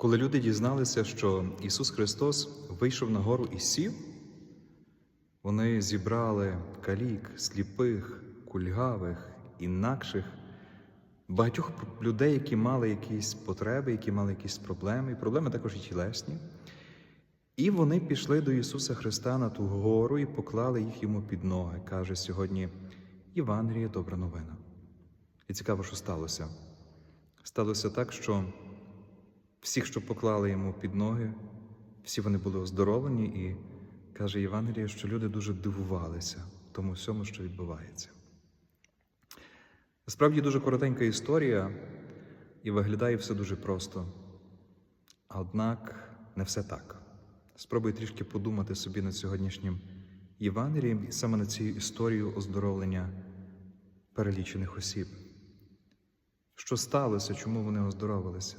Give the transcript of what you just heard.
Коли люди дізналися, що Ісус Христос вийшов на гору і сів, вони зібрали калік, сліпих, кульгавих, інакших, багатьох людей, які мали якісь потреби, які мали якісь проблеми, і проблеми також і тілесні. І вони пішли до Ісуса Христа на ту гору і поклали їх йому під ноги, каже сьогодні Євангеліє добра новина. І цікаво, що сталося. Сталося так, що всіх, що поклали йому під ноги, всі вони були оздоровлені, і каже Євангеліє, що люди дуже дивувалися тому всьому, що відбувається. Насправді дуже коротенька історія, і виглядає все дуже просто. Однак не все так. Спробуй трішки подумати собі над сьогоднішнім Євангелієм і саме над цією історією оздоровлення перелічених осіб. Що сталося, чому вони оздоровилися?